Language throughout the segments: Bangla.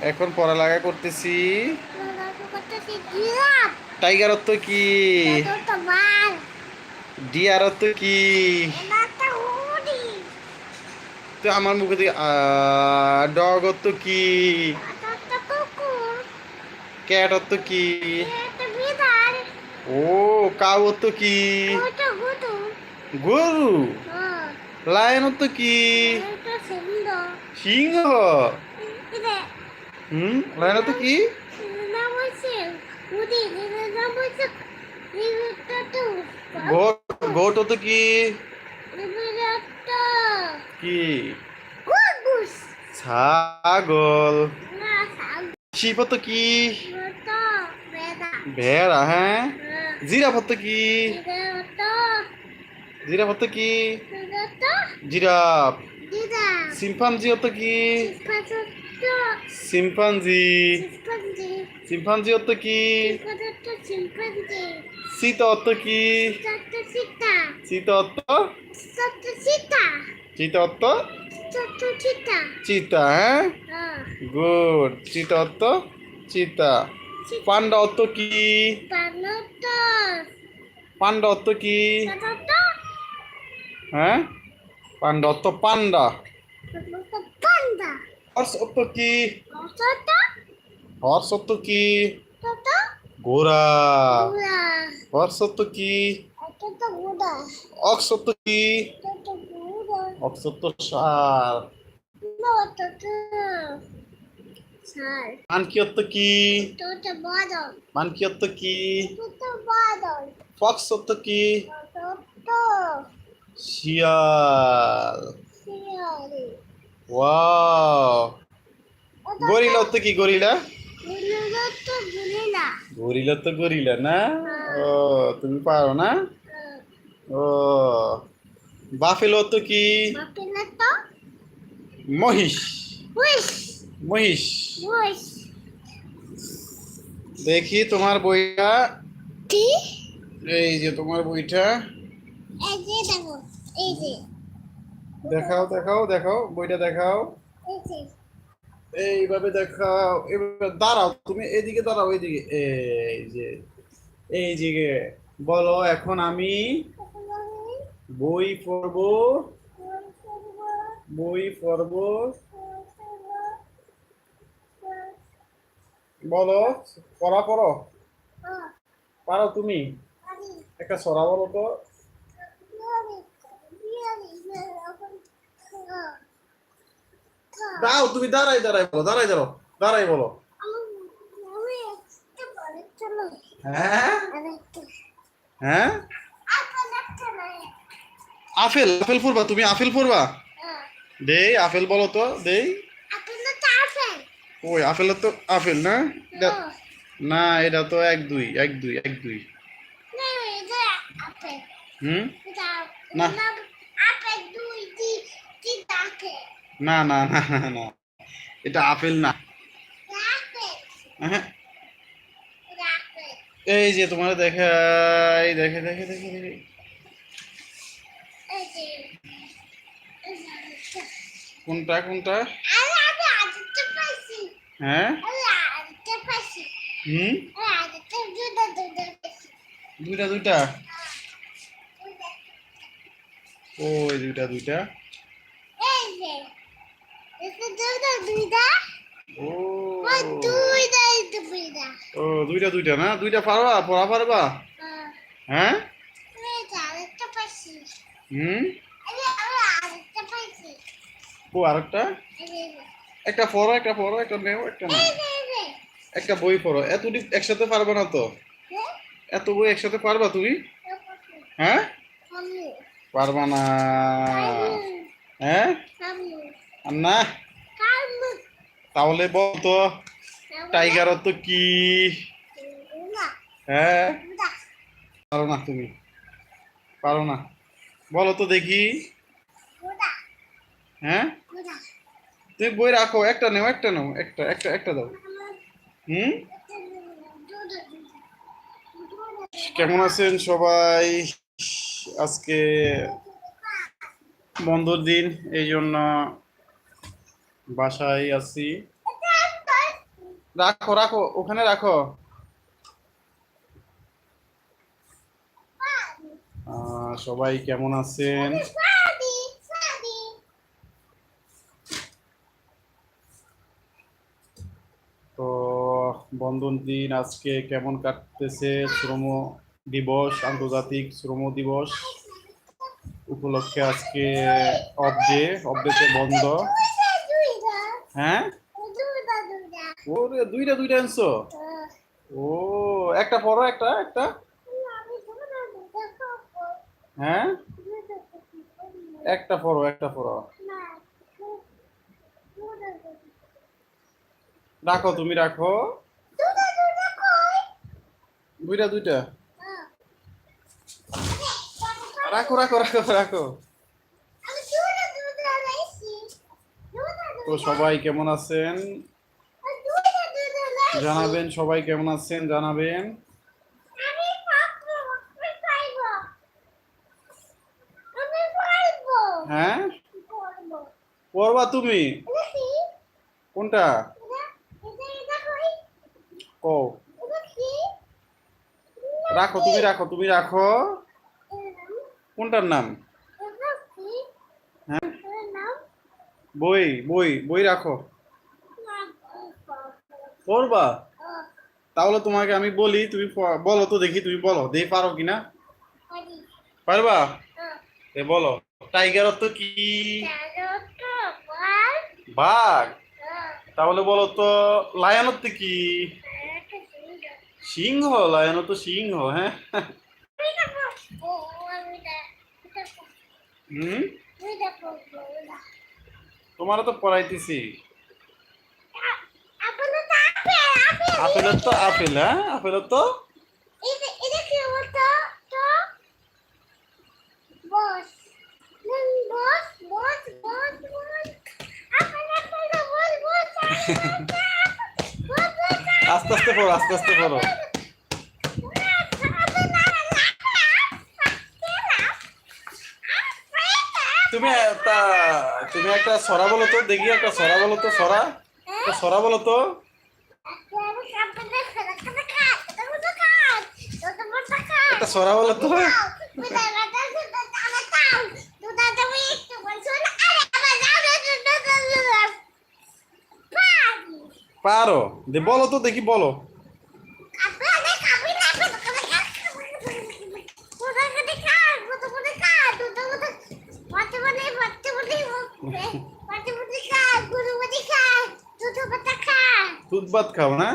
এখন পড়ালেখা করতেছি। করতেছি টাইগার অর্থ কি? ডিয়ার অর্থ কি? তো আমার মুখে থেকে ডগ অর্থ কি? ক্যাট অর্থ কি? ও কাউ অর্থ কি? গরু। হ্যাঁ। লায়ন অর্থ কি? সিংহ। হুম? লায়ন অর্থ কি? তো গোট অর্থ কি? কি? ছাগল। শিপ কি? তো বেদা ভেড়া হ্যাঁ? হ্যাঁ। জিরাফ অর্থ কি? এটা তো কি? তো জিরাফ। সিম্পাঞ্জি অর্থ কি? চিম্পাঞ্জি সিম্পাঞ্জি অর্থ কি? চিতা অর্থ কি? চিতা অর্থ চিতা অর্থ? চিতা হ্যাঁ? হ্যাঁ। গুড চিতা অর্থ চিতা পান্ডা অর্থ কি? পান্ডা অর্থ। কি? হ্যাঁ? পান্ডা অর্থ পান্ডা হর্স অর্থ কি? হর্স অর্থ কি? ঘোড়া। হর্স অর্থ কি? অক্স অর্থ কি? অক্স অর্থ সার। নটা চার মানকি কি তোটা বাদল। মানকি কি ফক্স অর্থ কি? শিয়ালি। ওয়াও গরিলা অর্থ কি গরিলা তো গরিলা তো গরিলা না? ও তুমি পারো না? ও বাফেলো অর্থ কি? মহিষ। মহিষ। দেখি তোমার বইটা। এই যে তোমার বইটা। এই যে দেখো এই যে। দেখাও দেখাও দেখাও বইটা দেখাও। এইভাবে দেখাও এবার দাঁড়াও তুমি এদিকে দাঁড়াও এইদিকে এই যে এই যে বলো এখন আমি বই পড়ব। বই পড়ব। বলো পড়া পড়ো। পারো তুমি? একটা সরা বলো তো। দাও তুমি দাঁড়াই দাঁড়াই বলো দাঁড়াই দাঁড়ো দাঁড়াই বলো। হ্যাঁ? হ্যাঁ? আপেল আপেল পড়বা তুমি আপেল পড়বা দেই আপেল বলো তো দেই। ওই আপেল তো আপেল না? না এটা তো এক দুই এক দুই এক দুই। হুম? না। না না না না না। এটা আপেল না। হ্যাঁ। এই যে তোমার দেখাই, দেখে দেখে দেখে দেখে। কোনটা কোনটা? হ্যাঁ? হুম? দুইটা দুইটা। ওই দুইটা দুইটা। ও দুইটা দুইটা না? দুইটা পারবা? পড়া পারবা? হ্যাঁ? হুম? ও আরেকটা? একটা পড়ো একটা পড়ো একটা নেও একটা না একটা বই পড়ো। এত একসাথে পারবা না তো? এত বই একসাথে পারবা তুমি? হ্যাঁ? পারবা। না। হ্যাঁ? না তাহলে বল তো টাইগার তো কি? হ্যাঁ? পারো না তুমি। পারো না। বলো তো দেখি। হ্যাঁ? তুমি বই রাখো, একটা নেও একটা নেও, একটা একটা একটা দাও। হুম? কেমন আছেন সবাই? আজকে বন্ধুর দিন, এই জন্য বাসায় আছি রাখো রাখো ওখানে রাখো সবাই কেমন আছেন. তো বন্ধন দিন আজকে কেমন কাটতেছে শ্রম দিবস আন্তর্জাতিক শ্রম দিবস উপলক্ষে আজকে অফ ডে অফ ডেতে বন্ধ. হ্যাঁ. ওরে, দুইটা দুইটা আনছো ও, একটা পড়ো একটা একটা। হ্যাঁ একটা পড়ো একটা duda. রাখো, তুমি রাখো? দুইটা দুইটা রাখো রাখো রাখো রাখো আমি দুধা দুধা লাইছি দুধা তো সবাই কেমন আছেন? জানাবেন, সবাই কেমন আছেন? জানাবেন। হ্যাঁ? পড়বা তুমি? কোনটা? ও। রাখো, তুমি রাখো তুমি রাখো। কোনটার নাম? হ্যাঁ? বই বই বই রাখো। পড়বা? তাহলে তোমাকে আমি বলি, তুমি বলো তো দেখি, তুমি বলো। দেখি পারো কিনা? পারবা? বলো টাইগার কি? তো বল বাঘ। তাহলে বলো তো লায়ন অর্থ কি? সিংহ লায়ন তো সিংহ হ্যাঁ? হুম? তোমারও তো পড়াইতেছি। আপেলের তো আপেল হ্যাঁ? আপেলের তো? আস্তে আস্তে পড়ো, আস্তে আস্তে পড়ো। তুমি, তা তুমি একটা সরা বলো তো, দেখি একটা সরা বলো তো, সরা। সরা বলো তো। একটা সরা বলো তো। পারো। বলো তো, দেখি বলো। দুধ ভাত খাও না?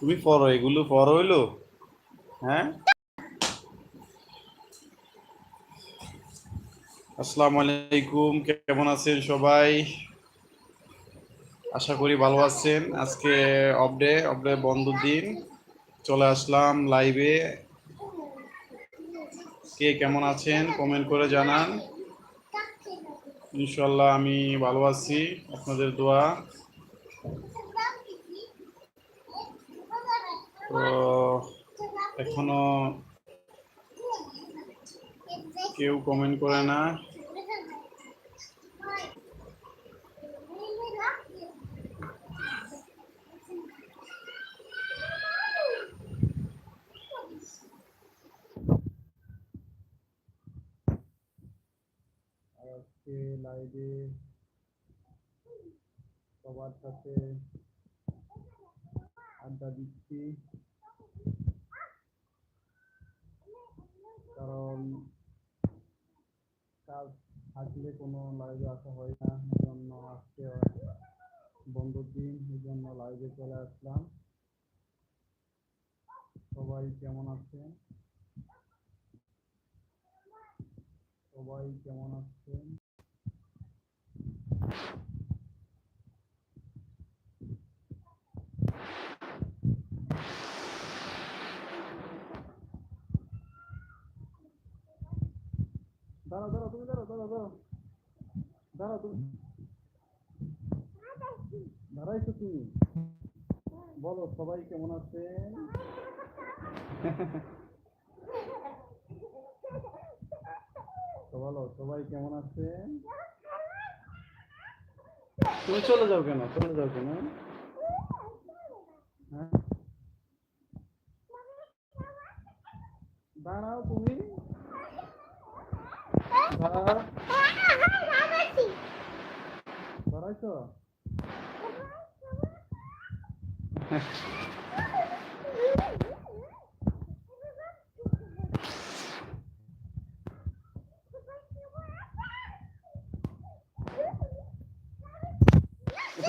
তুমি পড়ো এগুলো পড়ো হইল। হ্যাঁ? আসসালামু আলাইকুম, কেমন আছেন সবাই? আশা করি ভালো আছেন। আজকে অফডে অফডে বন্ধ দিন। চলে আসলাম লাইভে কে কেমন আছেন? কমেন্ট করে জানান। ইনশাল্লাহ আমি ভালো আছি। আপনাদের দোয়া। তো এখনও কেউ কমেন্ট করে না। আজকে লাইভে, সবার সাথে আড্ডা দিচ্ছি। কারণ কাজ থাকলে কোনো লাইভে আসা হয় না জন্য আজকে বন্ধুর দিন এই জন্য লাইভে চলে আসলাম। সবাই কেমন আছেন? সবাই কেমন আছেন দাঁড়াও দাঁড়াও তুমি দাঁড়াও দাঁড়াও দাঁড়াও। দাঁড়াও তুমি। দাঁড়াইছো তুমি। বলো, সবাই কেমন আছেন তো বলো, সবাই কেমন আছেন তুমি চলে যাও কেন? চলে যাও কেন? হ্যাঁ? দাঁড়াও তুমি।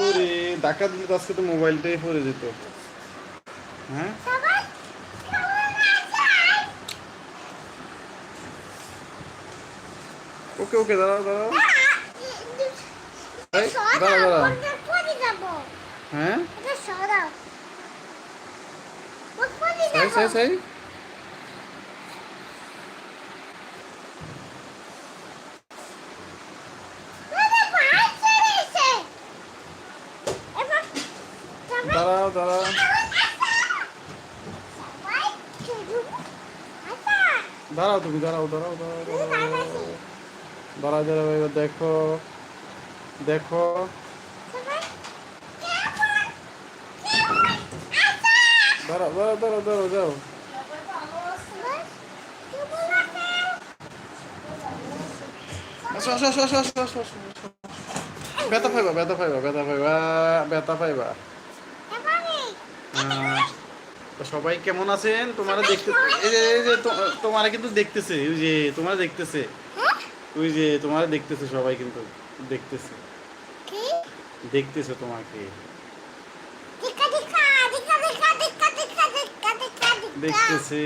ওরে ধাক্কা দিলে তো আজকে তো মোবাইলটাই পড়ে যেত। হ্যাঁ? ওকে ওকে দাঁড়াও দাঁড়াও। এই, দাঁড়া, দাঁড়া। হ্যাঁ? সাই সাই সাই। দাঁড়াও দাঁড়াও। দাঁড়াও তুমি দাঁড়াও দাঁড়াও দাঁড়াও। দাঁড়াও দেখো। দেখো। দাঁড়াও দাঁড়াও দাঁড়াও যাও। পাইবা পাইবা পাইবা পাইবা। সবাই কেমন আছেন? তোমারা দেখতে এই যে তোমারা কিন্তু দেখতেছে ওই যে, তোমার দেখতেছে। ওই যে তোমার দেখতেছে সবাই কিন্তু দেখতেছে। দেখতেছে তোমাকে। দেখতেছে। দেখতেছে